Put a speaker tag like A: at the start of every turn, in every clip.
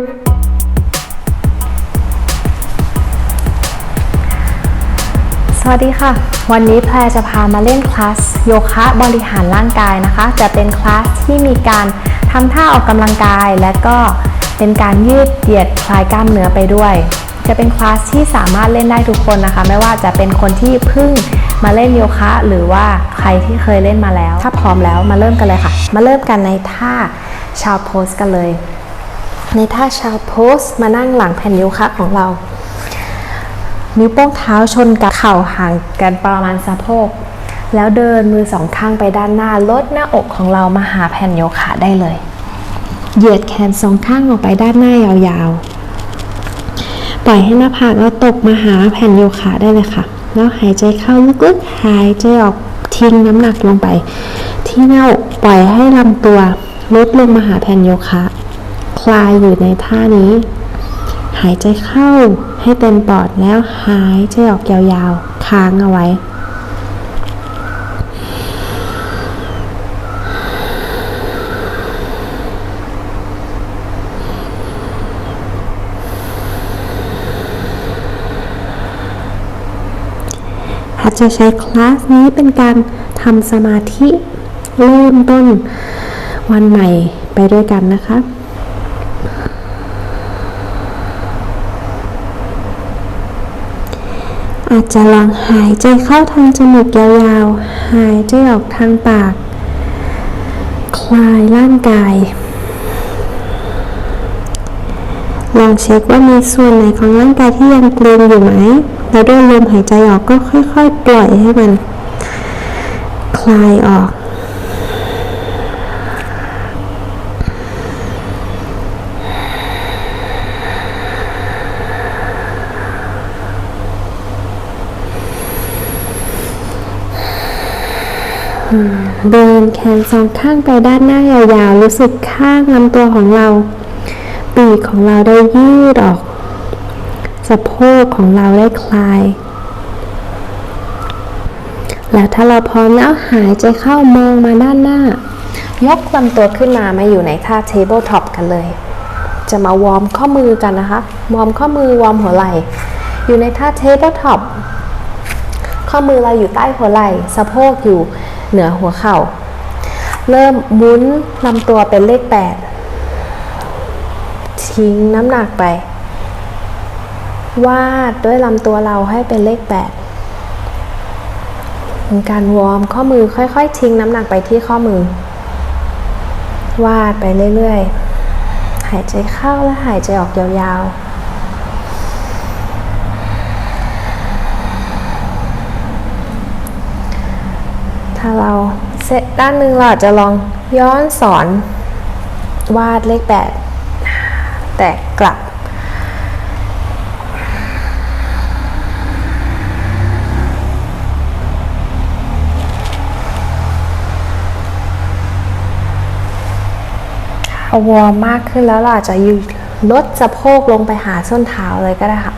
A: สวัสดีค่ะ วันนี้แพรจะพามาเล่นคลาสโยคะบริหารร่างกายนะคะ จะเป็นคลาสที่มีการทำท่าออกกำลังกาย และก็เป็นการยืดเหยียดคลายกล้ามเนื้อไปด้วย จะเป็นคลาสที่สามารถเล่นได้ทุกคนนะคะ ไม่ว่าจะเป็นคนที่เพิ่งมาเล่นโยคะ หรือว่าใครที่เคยเล่นมาแล้ว ถ้าพร้อมแล้วมาเริ่มกันเลยค่ะ มาเริ่มกันในท่าชาวโพสกันเลย ในท่าชาวโพสมานั่งหลังแผ่นโยคะของเรา นิ้วโป้งเท้าชนกับเข่าห่างกันประมาณสะโพก แล้วเดินมือสองข้างไปด้านหน้าลดหน้าอกของเรามาหาแผ่นโยคะได้เลย เหยียดแขนสองข้างออกไปด้านหน้ายาวๆ ปล่อยให้หน้าผากเราตกมาหาแผ่นโยคะได้เลยค่ะ แล้วหายใจเข้าลึกๆ หายใจออกทิ้งน้ำหนักลงไป ที่หน้าอกปล่อยให้ลำตัวลดลงมาหาแผ่นโยคะ คลายอยู่ในท่านี้ หายใจเข้าให้เต็มปอดแล้วหายใจออกยาวๆ ค้างเอาไว้ อาจจะใช้คลาสนี้เป็นการทำสมาธิเริ่มต้นวันใหม่ไปด้วยกันนะคะ อาจจะลองหายใจเข้าทางจมูกยาวๆ หายใจออกทางปาก คลายร่างกาย ลองเช็คว่ามีส่วนไหนของร่างกายที่ยังเกร็งอยู่ไหม แล้วด้วยลมหายใจออกก็ค่อยๆ ปล่อยให้มัน คลายออก เดินแขนสองข้างไปด้านหน้ายาวๆ รู้สึกข้างลำตัวของเรา ปีกของเราได้ยืดออก สะโพกของเราได้คลาย แล้วถ้าเราพร้อมแล้วหายใจเข้ามองมาด้านหน้า ยกลำตัวขึ้นมามาอยู่ในท่า table top กันเลย จะมาวอร์มข้อมือกันนะคะ วอร์มข้อมือวอร์มหัวไหล่ อยู่ในท่า table top ข้อมือเราอยู่ใต้หัวไหล่ สะโพกอยู่ เหนือหัวเข่า เริ่มหมุนลำตัวเป็นเลข 8 ทิ้งน้ำหนักไป วาดด้วยลำตัวเราให้เป็นเลข 8 เป็นการวอร์มข้อมือค่อยๆ ทิ้งน้ำหนักไปที่ข้อมือ วาดไปเรื่อยๆ หายใจเข้าและหายใจออกยาวๆ ถ้าเราเสร็จด้านหนึ่งเราอาจจะลองย้อนสอนวาดเลขแปดแต่กลับ เอาวอร์มมากขึ้นแล้วเราอาจจะยืดลดสะโพกลงไปหาส้นเท้าเลยก็ได้ค่ะ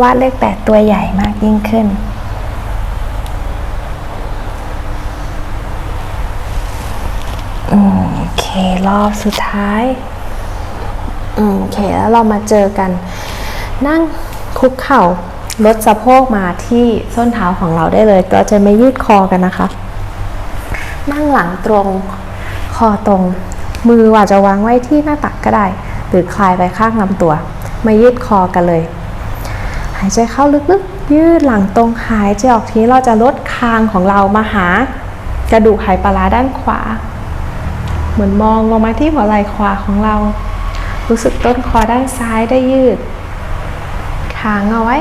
A: วาดเลขแปดตัวใหญ่มากยิ่งขึ้น โอเค รอบสุดท้ายโอเค แล้วเรามาเจอกัน นั่งคุกเข่าลดสะโพกมาที่ส้นเท้าของเราได้เลยก็จะไม่ยืดคอกันนะคะ นั่งหลังตรงคอตรง มือว่าจจะวางไว้ที่หน้าตักก็ได้ หรือคลายไปข้างลำตัว ไมายืดคอกันเลย หายใจเข้าลึกๆ ยืดหลังตรงหายใจออกทีเราจะลดคางของเรามาหากระดูกไหปลาด้านขวา เหมือนมองลงมาที่หัวไหล่ขวาของเรา รู้สึกต้นคอด้านซ้ายได้ยืดค้างเอาไว้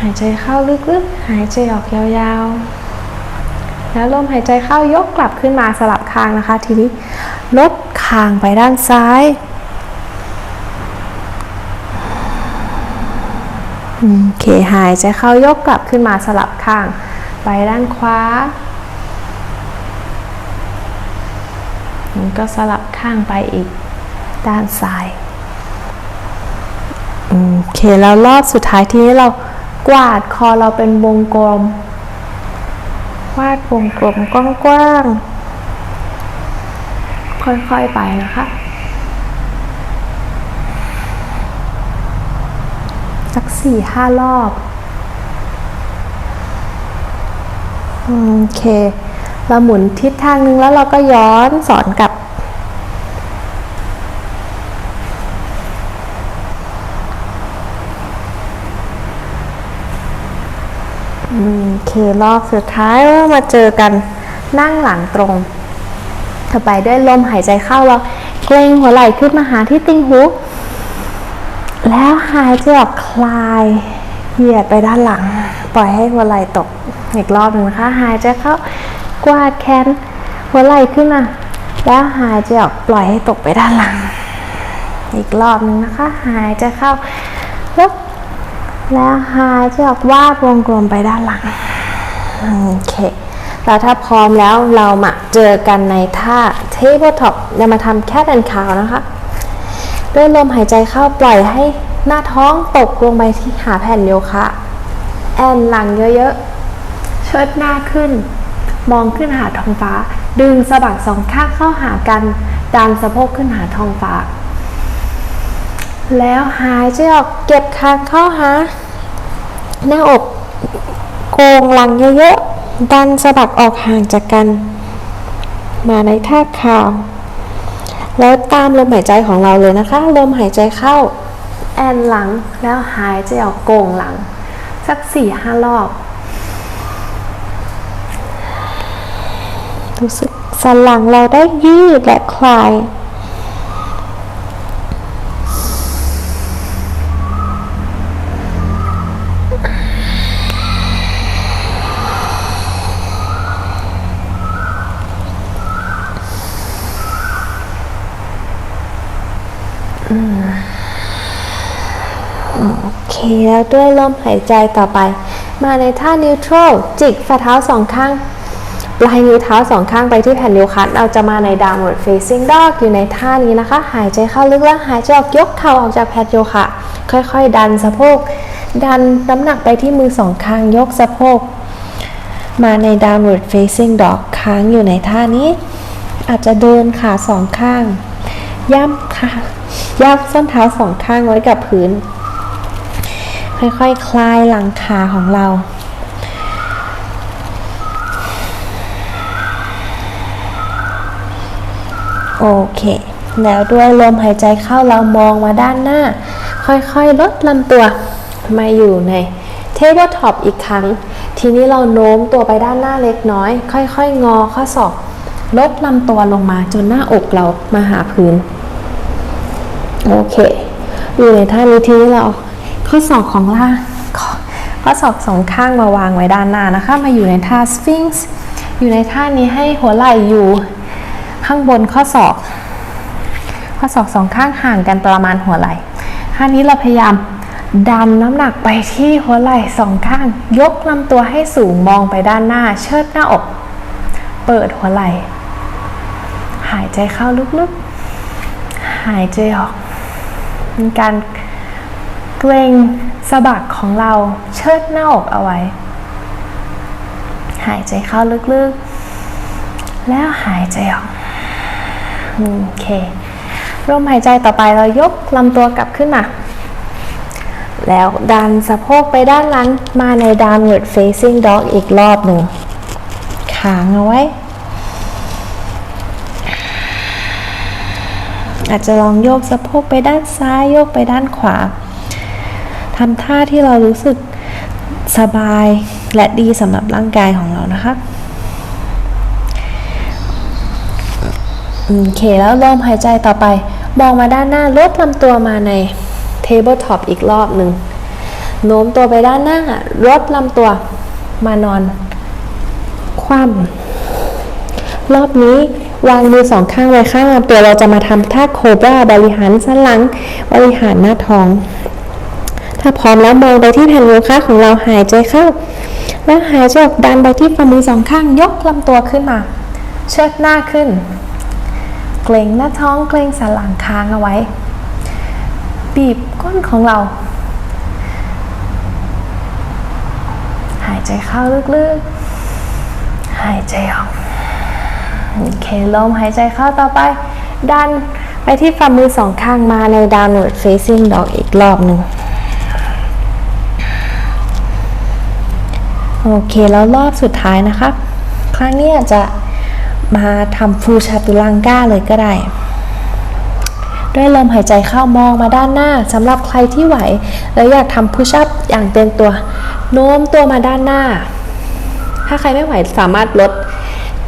A: หายใจเข้าลึกๆ หายใจออกยาวๆ แล้วลมหายใจเข้ายกกลับขึ้นมาสลับคางนะคะ ทีนี้ลดคางไปด้านซ้าย โอเค หายใจเข้ายกกลับขึ้นมาสลับข้าง ไปด้านขวา มันก็สลับข้างไปอีกด้านซ้ายโอเคแล้วรอบสุดท้ายทีนี้เรากวาดคอเราเป็นวงกลม วาดวงกลมกว้างๆค่อยๆไปนะคะสักสี่ห้ารอบ โอเค เราหมุนทิศทางหนึ่งแล้วเราก็ย้อนสอนกลับ โอเครอบสุดท้ายเรามาเจอกันนั่งหลังตรงต่อไปด้วยลมหายใจเข้าเราเกรงหัวไหล่ขึ้นมาหาที่ติงหู แล้วหายใจออกคลายเหยียดไปด้านหลัง ปล่อยให้หัวไหล่ตกอีกรอบหนึ่งนะคะ หายใจเข้า กวาดแขนหัวไหล่ขึ้นมาแล้วหายใจออกปล่อยให้ตกไปด้านหลัง อีกรอบหนึ่งนะคะ หายใจเข้าล้วแล้วหายใจออกวาดวงกลมไปด้านหลังโอเคแล้วถ้าพร้อมแล้วเรามาเจอกันในท่า tabletop จะมาทำแค่ดันขาวนะคะ ด้วยลมหายใจเข้าปล่อยให้หน้าท้องตกลงไปที่หาแผ่นโยคะ แอนหลังเยอะๆเชิดหน้าขึ้น มองขึ้นหาท้องฟ้า ดึงสะบักสองข้างเข้าหากัน ดันสะโพกขึ้นหาท้องฟ้า แล้วหายใจออกเก็บคางเข้าหา หน้าอกโกงหลังเยอะๆ ดันสะบักออกห่างจากกัน มาในท่าข่าว แล้วตามลมหายใจของเราเลยนะคะ ลมหายใจเข้า แอนหลังแล้วหายใจออกโกงหลัง สักสี่ห้ารอบ รู้สึกสันหลังเราได้ยืดและคลายโอเคแล้วด้วยลมหายใจต่อไป มาในท่า neutral จิกฝ่าเท้าสองข้าง ปลายนิ้วเท้าสองข้างไปที่แผ่นโยคะเราจะมาใน downward facing dog อยู่ในท่านี้นะคะ หายใจเข้าลึกแล้วหายใจออกยกเข่าออกจากแผ่นโยคะ ค่อยๆ ดันสะโพก ดันน้ำหนักไปที่มือสองข้างยกสะโพก มาใน downward facing dog ค้างอยู่ในท่านี้ อาจจะเดินขาสองข้าง ย่ำขาย่ำส้นเท้าสองข้างไว้กับพื้น ค่อยๆ คลายหลังขาของเรา โอเค แล้วด้วยลมหายใจเข้าเรามองมาด้านหน้า ค่อยๆ ลดลำตัวมาอยู่ในเทเบิลท็อปอีกครั้ง ทีนี้เราโน้มตัวไปด้านหน้าเล็กน้อย ค่อยๆ งอข้อศอกลดลำตัวลงมาจนหน้าอกเรามาหาพื้น โอเค อยู่ในท่านี้ทีนี้เราข้อศอกของล่างข้อศอกสองข้างมาวางไว้ด้านหน้านะคะ มาอยู่ในท่าสฟิงซ์อยู่ในท่านี้ให้หัวไหล่อยู่ ข้างบนข้อศอก ข้อศอกสองข้างห่างกันประมาณหัวไหล่ท่านี้เราพยายามดันน้ำหนักไปที่หัวไหล่สองข้าง ยกลำตัวให้สูงมองไปด้านหน้า เชิดหน้าอก เปิดหัวไหล่ หายใจเข้าลึกๆ หายใจออกมีการเกรงสะบักของเราเชิดหน้าอกเอาไว้ หายใจเข้าลึกๆ แล้วหายใจออก โอเคลมหายใจต่อไปเรายกลำตัวกลับขึ้นมา แล้วดันสะโพกไปด้านหลังมาใน downward facing dog อีกรอบหนึ่งค้างเอาไว้ อาจจะลองโยกสะโพกไปด้านซ้ายโยกไปด้านขวาทำท่าที่เรารู้สึกสบายและดีสำหรับร่างกายของเรานะคะ โอเคแล้วลมหายใจต่อไป มองมาด้านหน้าลดลำตัวมาใน tabletop อีกรอบหนึ่งโน้มตัวไปด้านหน้าลดลำตัวมานอน คว่ำรอบนี้วางมือสองข้างไว้ข้างลำตัวเราจะมาทำท่าโคบราบริหารสันหลัง บริหารหน้าท้อง ถ้าพร้อมแล้วมองไปที่แผ่นโยคะของเราหายใจเข้า แล้วหายใจออกดันไปที่ฝ่ามือสองข้างยกลำตัวขึ้นมา เชิดหน้าขึ้น เกรงหน้าท้องเกรงสันหลังค้างเอาไว้ บีบก้นของเรา หายใจเข้าลึกๆ หายใจออกโอเคลมหายใจเข้าต่อไป ดันไปที่ฝ่ามือสองข้างมาใน downward facing dog อีกรอบหนึ่งโอเค แล้วรอบสุดท้ายนะครับครั้งนี้อาจจะ มาทำฟูชาตุลังก้าเลยก็ได้ด้วยลมหายใจเข้ามองมาด้านหน้าสำหรับใครที่ไหว แล้วอยากทำพุชอัพอย่างเต็มตัว โน้มตัวมาด้านหน้า ถ้าใครไม่ไหวสามารถลด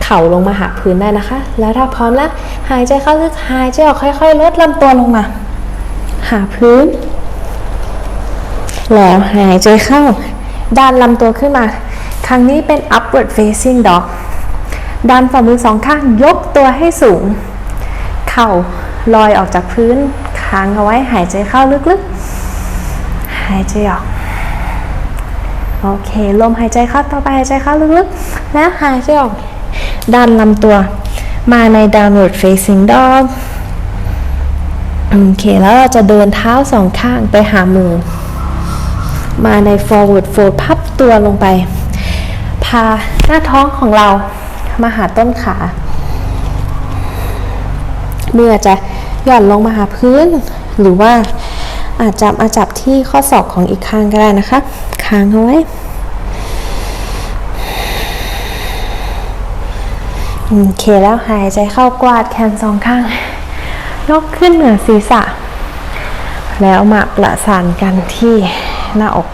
A: เข่าลงมาหาพื้นได้นะคะ แล้วถ้าพร้อมแล้วหายใจเข้าลึกหายใจออกค่อย ๆ ลดลำตัวลงมา หาพื้น แล้วหายใจเข้าดันลำตัวขึ้นมา ครั้งนี้เป็น upward facing dog ดันฝ่ามือสองข้างยกตัวให้สูง เข่าลอยออกจากพื้นค้างเอาไว้หายใจเข้าลึกๆ หายใจออกโอเค ลมหายใจเข้าต่อไปหายใจเข้าลึกๆ และหายใจออก ดันลำตัวมาใน downward facing dog โอเคแล้วเราจะเดินเท้าสองข้างไปหามือ มาใน forward fold พับตัวลงไป พาหน้าท้องของเรา มาหาต้นขา เมืออจจะหย่อนลงมาหาพื้น หรือว่าอาจจะมาจับที่ข้อศอกของอีกข้างก็ได้นะคะ ค้างเอาไว้โอเคแล้วหายใจเข้ากวาดแขนสองข้าง ยกขึ้นเหนือศีรษะ แล้วมาประสานกันที่หน้าอก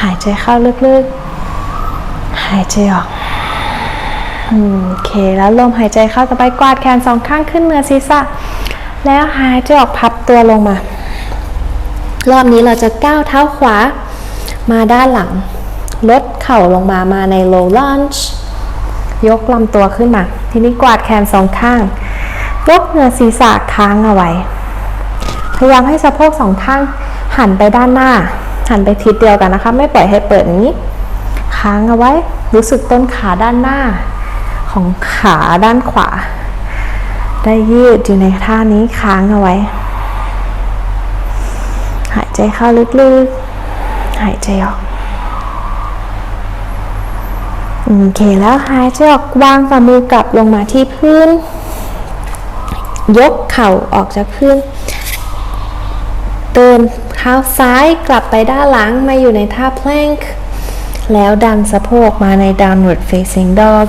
A: หายใจเข้าลึกๆ หายใจออก โอเค แล้วลมหายใจเข้าต่อไปกวาดแขนสองข้างขึ้นเหนือศีรษะ แล้วหายใจออกพับตัวลงมา รอบนี้เราจะก้าวเท้าขวา มาด้านหลัง ลดเข่าลงมามาใน low lunge ยกลำตัวขึ้นมา ทีนี้กวาดแขนสองข้าง ยกเหนือศีรษะค้างเอาไว้ พยายามให้สะโพกสองข้าง หันไปด้านหน้า หันไปทิศเดียวกันนะคะ ไม่ปล่อยให้เปิดนี้ ค้างเอาไว้ รู้สึกต้นขาด้านหน้า ของขาด้านขวา ได้ยืดอยู่ในท่านี้ค้างเอาไว้ หายใจเข้าลึกๆ หายใจออกโอเคแล้วหายใจออกวางฝ่ามือกลับลงมาที่พื้น ยกเข่าออกจากพื้นเดินเท้าซ้ายกลับไปด้านหลังมาอยู่ในท่า plank แล้วดันสะโพกมาใน downward facing dog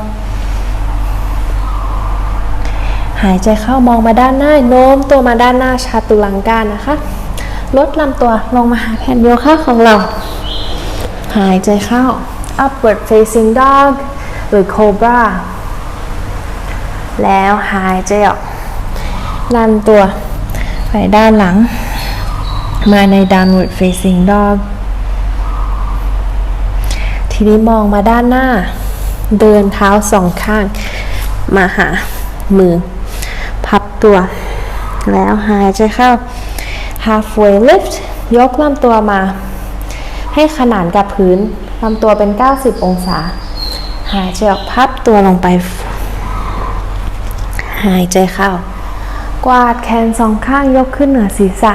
A: หายใจเข้ามองมาด้านหน้าโน้มตัวมาด้านหน้าชาตุลังกานะคะ ลดลำตัวลงมาหาแผ่นโยคะของเรา หายใจเข้า upward facing dog หรือ cobra แล้วหายใจออกดันตัวไปด้านหลัง มาใน downward facing dog ทีนี้มองมาด้านหน้า เดินเท้าสองข้าง มาหามือ ตัว แล้วหายใจเข้า halfway lift ยกลำตัวมา ให้ขนานกับพื้นลำตัวเป็น 90 องศา หายใจออกพับตัวลงไป หายใจเข้า กวาดแขนสองข้างยกขึ้นเหนือศีรษะ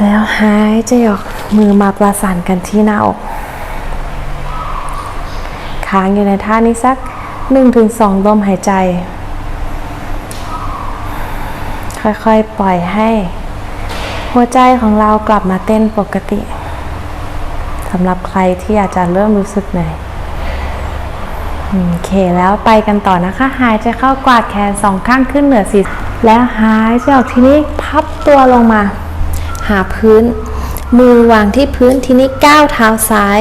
A: แล้วหายใจออกมือมาประสานกันที่หน้าอกค้างอยู่ในท่านี้สัก 1-2ลมหายใจ ค่อยๆ ปล่อยให้ หัวใจของเรากลับมาเต้นปกติสำหรับใครที่อาจจะเริ่มรู้สึกเหนื่อยโอเคแล้วไปกันต่อนะคะ หายใจเข้ากวาดแขนสองข้างขึ้นเหนือศีรษะแล้วหายใจออกทีนี้พับตัวลงมา หาพื้น มือวางที่พื้นทีนี้ก้าวเท้าซ้าย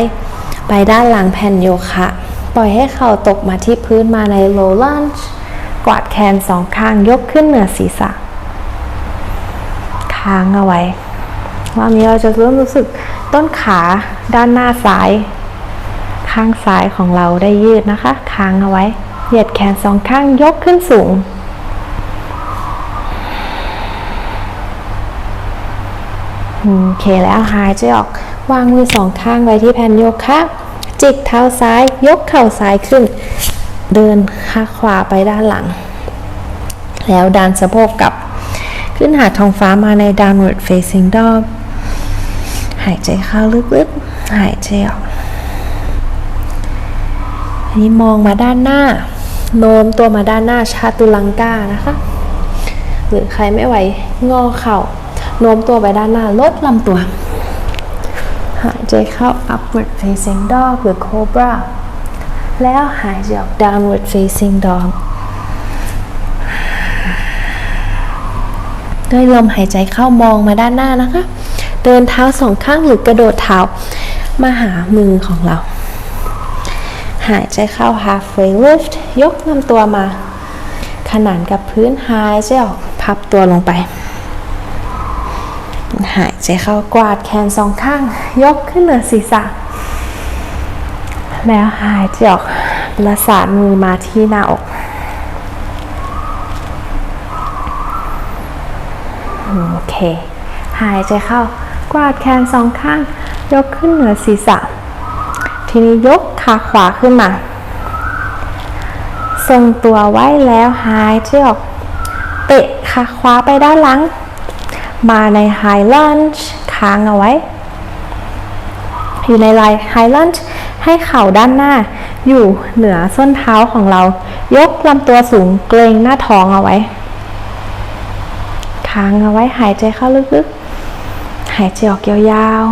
A: ไปด้านหลังแผ่นโยคะ ปล่อยให้เข่าตกมาที่พื้นมาใน low lunge กวาดแขนสองข้างยกขึ้นเหนือศีรษะ ค้างเอาไว้รอบนี้เราจะเริ่มรู้สึกต้นขาด้านหน้าซ้าย ข้างซ้ายของเราได้ยืดนะคะ ค้างเอาไว้ เหยียดแขนสองข้างยกขึ้นสูง โอเคแล้วหายใจออก วางมือสองข้างไว้ที่แผ่นโยคะ จิกเท้าซ้าย ยกเข่าซ้ายขึ้น เดินข้าขวาไปด้านหลัง แล้วดันสะโพกกลับ ขึ้นหาท้องฟ้ามาใน downward facing dog หายใจเข้าลึกๆ หายใจออกอันนี้มองมาด้านหน้า โน้มตัวมาด้านหน้าชาตุลังกานะคะ หรือใครไม่ไหวงอเข่า โน้มตัวไปด้านหน้าลดลำตัวหหายใจเข้า upward facing dog หรือ cobra แล้วหายใจออก downward facing dog ด้วยลมหายใจเข้ามองมาด้านหน้านะคะ เดินเท้าสองข้างหรือกระโดดเท้ามาหามือของเรา หายใจเข้า halfway lift ยกลำตัวมา ขนานกับพื้นหายใจออกพับตัวลงไป หายใจเข้ากวาดแขนสองข้าง ยกขึ้นเหนือศีรษะ แล้วหายใจออกประสานมือมาที่หน้าอก โอเค หายใจเข้ากวาดแขนสองข้าง ยกขึ้นเหนือศีรษะ ทีนี้ยกขาขวาขึ้นมา ทรงตัวไว้แล้วหายใจออก เตะขาขวาไปด้านหลัง มาใน High Lunge ค้างเอาไว้ อยู่ในลาย High Lunge ให้เข่าด้านหน้า อยู่เหนือส้นเท้าของเรา ยกลำตัวสูงเกรงหน้าท้องเอาไว้ ค้างเอาไว้หายใจเข้าลึกๆ หายใจออกยาว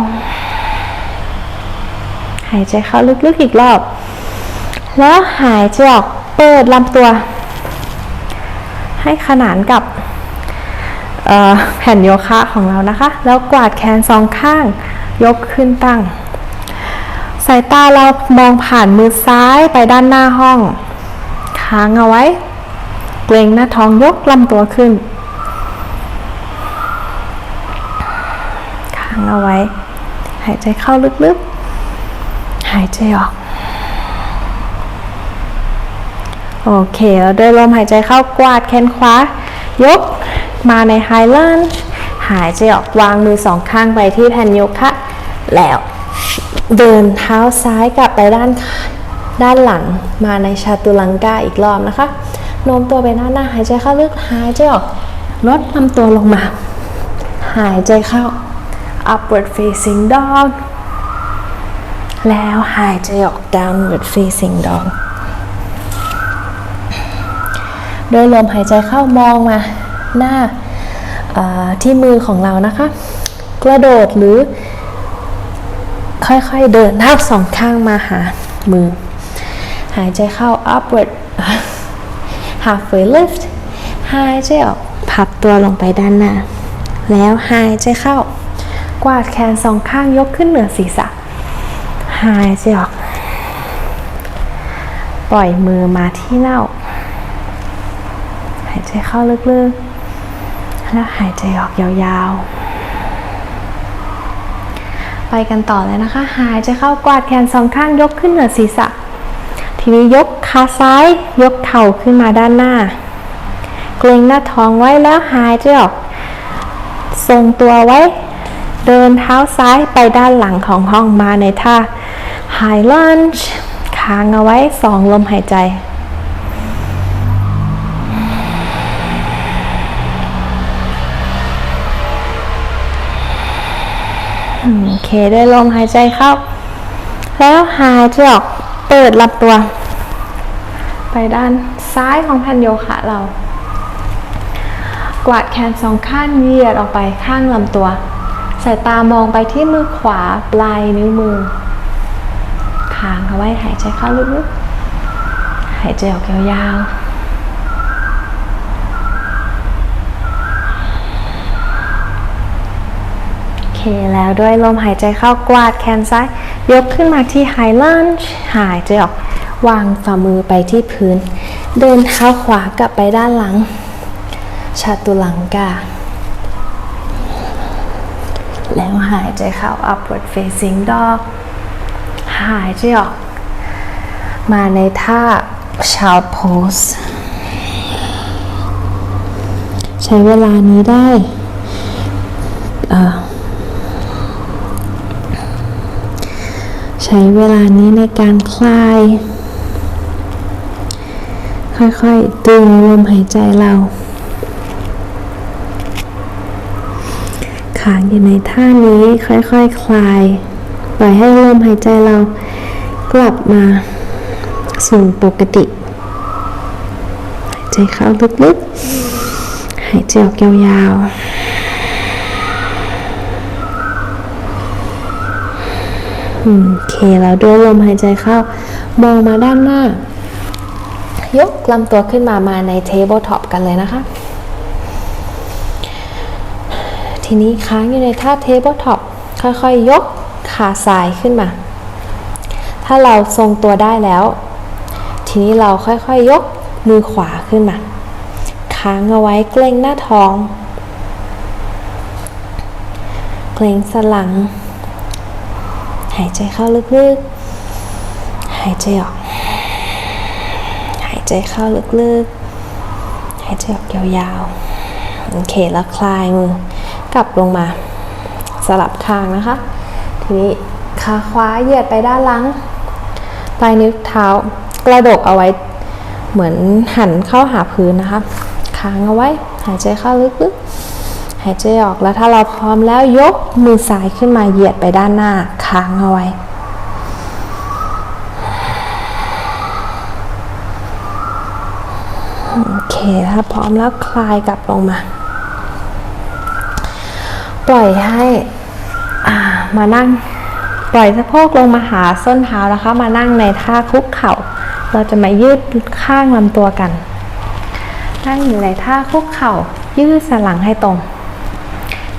A: ๆ หายใจเข้าลึกๆอีกรอบ แล้วหายใจออกเปิดลำตัว ให้ขนานกับแผ่นโยคะของเรานะคะ แล้วกวาดแขนสองข้าง ยกขึ้นตั้ง สายตาเรามองผ่านมือซ้ายไปด้านหน้าห้อง ค้างเอาไว้ เกรงหน้าท้องยกลำตัวขึ้น ค้าง เอาไว้ หายใจเข้าลึกๆ หายใจออก โอเคแล้วด้วยลมหายใจเข้ากวาดแขนขวา ยกมาใน High Lunge หายใจออกวางมือสองข้างไปที่แผ่นโยคะแล้วเดินเท้าซ้ายกลับไปด้านด้านหลังมาในชาตุลังกาอีกรอบนะคะโน้มตัวไปหน้าหน้าหายใจเข้าลึกหายใจออกลดลำตัวลงมา หายใจเข้า upward facing dog แล้วหายใจออก downward facing dog โดยลมหายใจเข้ามองมาหน้าที่มือของเรานะคะ กระโดดหรือค่อยๆเดินท้าสองข้างมาหามือ หายใจเข้า upward halfway lift หายใจออกพับตัวลงไปด้านหน้า แล้วหายใจเข้า กวาดแขนสองข้างยกขึ้นเหนือศีรษะ หายใจออก ปล่อยมือมาที่เน่า หายใจเข้าลึกๆ แล้วหายใจออกยาวๆ ไปกันต่อเลยนะคะ หายใจเข้ากวาดแขนสองข้างยกขึ้นเหนือศีรษะ ทีนี้ยกขาซ้าย ยกเข่าขึ้นมาด้านหน้า เกรงหน้าท้องไว้แล้วหายใจออก ทรงตัวไว้ เดินเท้าซ้ายไปด้านหลังของห้องมาในท่า High Lunge ค้างเอาไว้สองลมหายใจโอเคด้วยลมหายใจเข้า แล้วหายใจออกเปิดลำตัว ไปด้านซ้ายของแผ่นโยคะเรา กวาดแขนสองข้างเหยียดออกไปข้างลำตัว สายตามองไปที่มือขวาปลายนิ้วมือค้างเอาไว้หายใจเข้าลึกๆ หายใจออกยาวๆโอเคแล้วด้วยลมหายใจเข้ากวาดแขนซ้าย ยกขึ้นมาที่ High Lunge หายใจออก วางฝ่ามือไปที่พื้น เดินเท้าขวากลับไปด้านหลัง ชาตุลังกา แล้วหายใจเข้า upward facing dog หายใจออก มาในท่า child pose ใช้เวลานี้ได้ใช้เวลานี้ในการคลาย ค่อยๆดึงลมหายใจเรา ค้างอยู่ในท่านี้ค่อยๆคคลายปล่อยให้ลมหายใจเรากลับมาสู่ปกติ หายใจเข้าลึกๆ หายใจออกยาวๆโอเคแล้วดูลมหายใจเข้ามองมาด้านหน้า ยกลำตัวขึ้นมามาใน tabletop กันเลยนะคะ ทีนี้ค้างอยู่ในท่า tabletop ค่อยๆยกขาซ้ายขึ้นมา ถ้าเราทรงตัวได้แล้ว ทีนี้เราค่อยๆยกมือขวาขึ้นมา ค้างเอาไว้เกรงหน้าท้อง เกรงสลัง หายใจเข้าลึกๆ หายใจออก หายใจเข้าลึกๆ หายใจออกยาวๆ โอเค แล้วคลายมือ กลับลงมาสลับข้างนะคะ ทีนี้ขาขวาเหยียดไปด้านหลังปลายนิ้วเท้ากระดกเอาไว้เหมือนหันเข้าหาพื้นนะคะค้างเอาไว้ หายใจเข้าลึกๆ หายใจออกแล้วถ้าเราพร้อมแล้วยกมือซ้ายขึ้นมาเหยียดไปด้านหน้าค้างเอาไว้โอเคถ้าพร้อมแล้วคลายกลับลงมา ปล่อยให้มานั่ง ปล่อยสะโพกลงมาหาส้นเท้านะคะ มานั่งในท่าคุกเข่า เราจะมายืดข้างลำตัวกัน นั่งอยู่ในท่าคุกเข่า ยืดสันหลังให้ตรง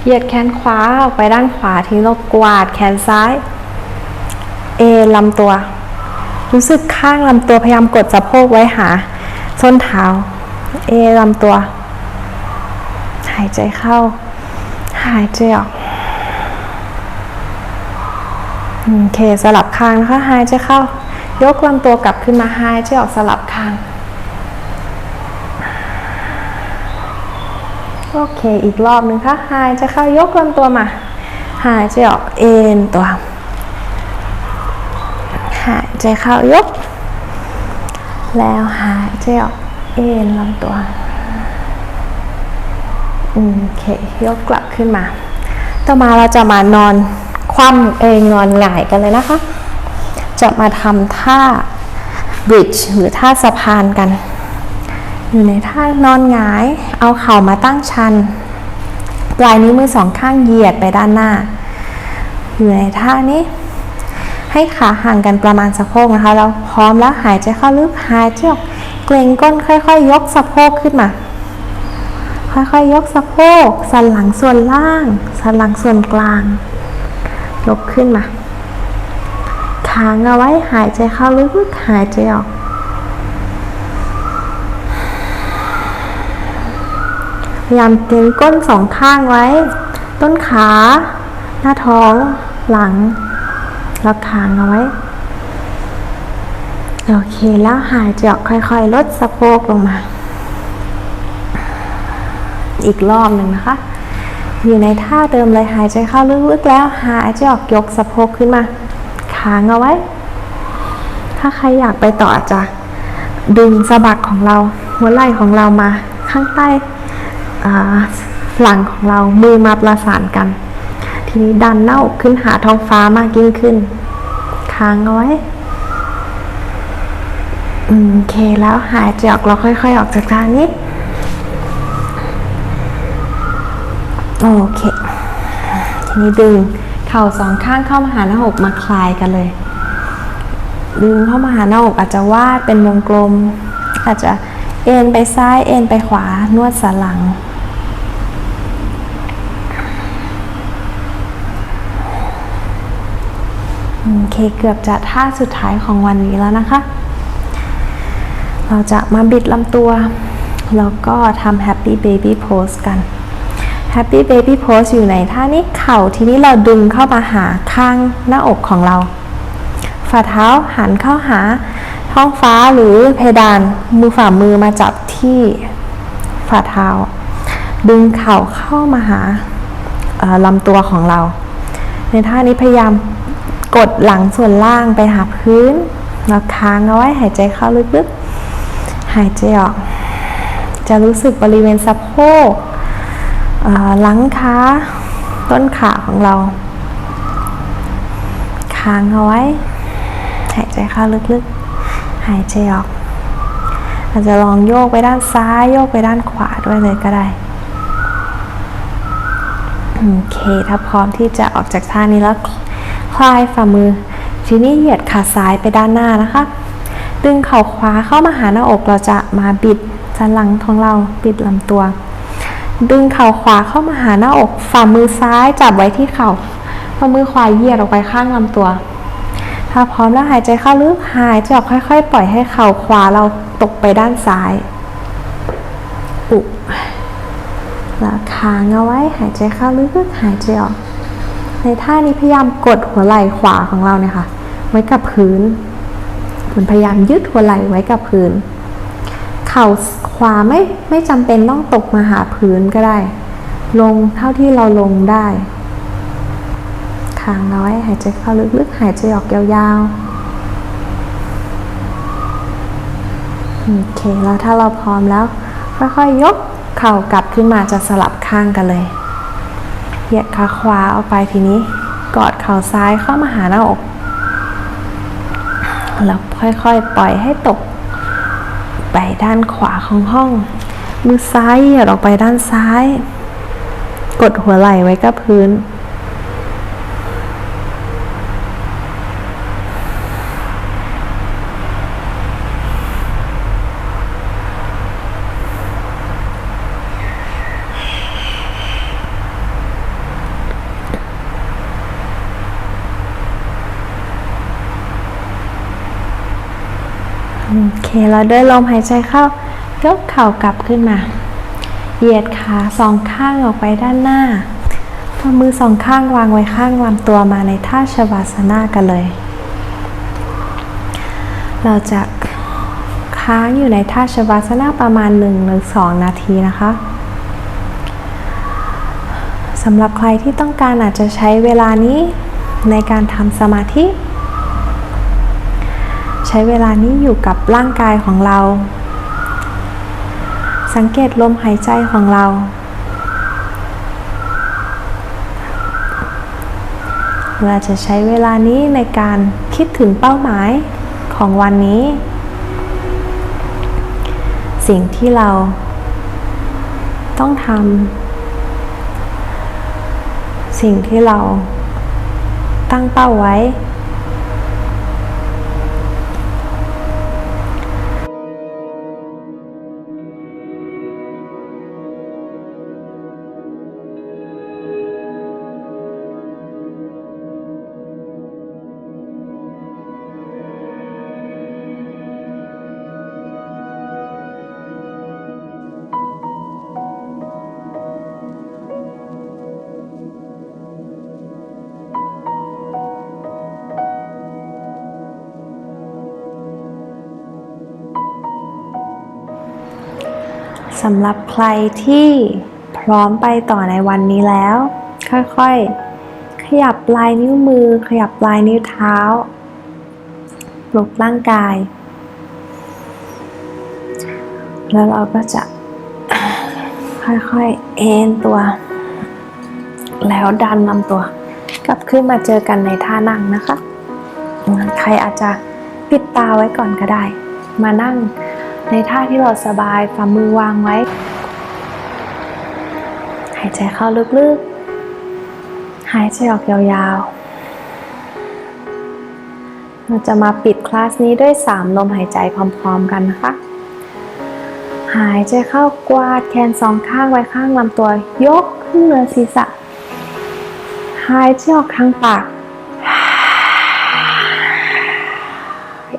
A: เหยียดแขนขวาออกไปด้านขวาทิ้งเรากวาดแขนซ้าย เอลำตัว รู้สึกข้างลำตัวพยายามกดสะโพกไว้หา ส้นเท้า เอลำตัว หายใจเข้า หายใจออกโอเคสลับข้างนะคะหายใจเข้ายกลำตัวกลับขึ้นมาหายใจออกสลับข้าง โอเคอีกรอบหนึ่งค่ะหายใจเข้ายกลำตัวมา หายใจออกเอ็นตัว หายใจเข้ายก แล้วหายใจออกเอ็นลำตัว โอเคยกกลับขึ้นมา ต่อมาเราจะมานอนคว่ำเองนอนหงายกันเลยนะคะ จะมาทำท่า bridge หรือท่าสะพานกัน อยู่ในท่านอนหงาย เอาเข่ามาตั้งชัน ปลายนิ้วมือสองข้างเหยียดไปด้านหน้า อยู่ในท่านี้ ให้ขาห่างกันประมาณสะโพกนะคะ เราพร้อมแล้วหายใจเข้าลึกหายใจออกเกรงก้นค่อยๆยกสะโพกขึ้นมา ค่อยๆยกสะโพก สันหลังส่วนล่าง สันหลังส่วนกลาง ยกขึ้นมาค้างเอาไว้หายใจเข้าลึกๆหายใจออก พยายามเกรงก้นสองข้างไว้ ต้นขา หน้าท้อง หลัง แล้วค้างเอาไว้ โอเคแล้วหายใจออกค่อยๆ ลดสะโพกลงมา อีกรอบหนึ่งนะคะ อยู่ในท่าเดิมเลยหายใจเข้าลึกๆแล้วหายใจออกยกสะโพกขึ้นมาค้างเอาไว้ ถ้าใครอยากไปต่อจะดึงสะบักของเราหัวไหล่ของเรามาข้างใต้หลังของเรามือมาประสานกัน ทีนี้ดันหน้าอกขึ้นหาท้องฟ้ามากยิ่งขึ้น ค้างเอาไว้โอเคแล้วหายใจออกเราค่อย ๆ ออกจากทางนี้ โอเค ทีนี้ดึงเข่าสองข้างเข้ามาหาหน้าอกมาคลายกันเลย ดึงเข้ามาหาหน้าอกอาจจะวาดเป็นวงกลม อาจจะเอ็นไปซ้ายเอ็นไปขวานวดสันหลังโอเคเกือบจะท่าสุดท้ายของวันนี้แล้วนะคะ เราจะมาบิดลำตัว แล้วก็ทำ Happy Baby Pose กัน Happy Baby Pose อยู่ในท่านี้เข่าทีนี้เราดึงเข้ามาหาข้างหน้าอกของเรา ฝ่าเท้าหันเข้าหาท้องฟ้าหรือเพดานมือฝ่ามือมาจับที่ฝ่าเท้า ดึงเข่าเข้ามาหาลำตัวของเรา ในท่านี้พยายามกดหลังส่วนล่างไปหาพื้นแล้วค้างเอาไว้หายใจเข้าลึกๆ หายใจออก จะรู้สึกบริเวณสะโพก หลังขาต้นขาของเราค้างเอาไว้ หายใจเข้าลึกๆ หายใจออก อาจจะลองโยกไปด้านซ้าย โยกไปด้านขวาด้วยเลยก็ได้โอเค ถ้าพร้อมที่จะออกจากท่านี้แล้วคลายฝ่ามือ ทีนี้เหยียดขาซ้ายไปด้านหน้านะคะ ดึงเข่าขวาเข้ามาหาหน้าอกเราจะมาบิดสันหลังของเรา บิดลำตัว ดึงเข่าขวาเข้ามาหาหน้าอกฝ่ามือซ้ายจับไว้ที่เข่าฝ่ามือขวาเหยียดออกไปข้างลำตัว ถ้าพร้อมแล้วหายใจเข้าลึกหายใจออกค่อย ๆ ปล่อยให้เข่าขวาเราตกไปด้านซ้ายอุบแล้วค้างเอาไว้หายใจเข้าลึกหายใจออก ในท่านี้พยายามกดหัวไหล่ขวาของเราเนี่ยค่ะ ไว้กับพื้นเหมือนพยายามยึดหัวไหล่ไว้กับพื้น เข่าขวาไม่ไม่จำเป็นต้องตกมาหาพื้นก็ได้ ลงเท่าที่เราลงได้ค้างเอาไว้หายใจเข้าลึกๆ หายใจออกยาวๆ โอเค แล้วถ้าเราพร้อมแล้ว ค่อยๆยกเข่ากลับขึ้นมาจะสลับข้างกันเลยเหยียดขาขวาออกไปทีนี้ กอดเข่าซ้ายเข้ามาหาหน้าอก แล้วค่อยๆ ปล่อยให้ตก ไปด้านขวาของห้อง มือซ้ายเหยียดออกไปด้านซ้าย กดหัวไหล่ไว้กับพื้น โอ เคแล้วด้วยลมหายใจเข้ายกเข่ากลับขึ้นมา เหยียดขาสองข้างออกไปด้านหน้าเอามือสองข้างวางไว้ข้างลำตัวมาในท่าชวาสนากันเลย เราจะค้างอยู่ในท่าชวาสนาประมาณ1หรือ2นาทีนะคะสำหรับใครที่ต้องการอาจจะใช้เวลานี้ในการทำสมาธิ ช้เวลานี้อยู่กับร่างกายของเรา สังเกตลมหายใจของเรา เราจะใช้เวลานี้ในการคิดถึงเป้าหมายของวันนี้ สิ่งที่เราต้องทำสิ่งที่เราตั้งเป้าไว้ สำหรับใครที่พร้อมไปต่อในวันนี้แล้ว ค่อยๆ ขยับปลายนิ้วมือ ขยับปลายนิ้วเท้า ปลุกร่างกาย แล้วเราก็จะค่อยๆ เอ็นตัว แล้วดันลำตัว กลับขึ้นมาเจอกันในท่านั่งนะคะ ใครอาจจะปิดตาไว้ก่อนก็ได้ มานั่ง ในท่าที่เราสบายฝ่ามือวางไว้ หายใจเข้าลึกๆ หายใจออกยาวๆ เราจะมาปิดคลาสนี้ด้วย 3 ลมหายใจพร้อมๆกันนะคะ หายใจเข้ากวาดแขนสองข้างไว้ข้างลำตัวยกขึ้นเหนือศีรษะ หายใจออกทางปาก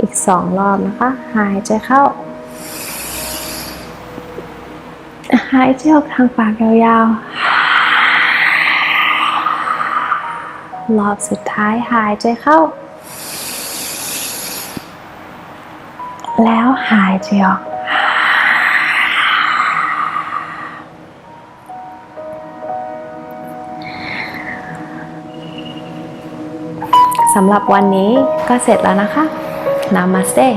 A: อีกสองรอบนะคะ หายใจเข้า หายใจออกทางปากยาวๆ รอบสุดท้ายหายใจเข้า แล้วหายใจออก สำหรับวันนี้ก็เสร็จแล้วนะคะ Namaste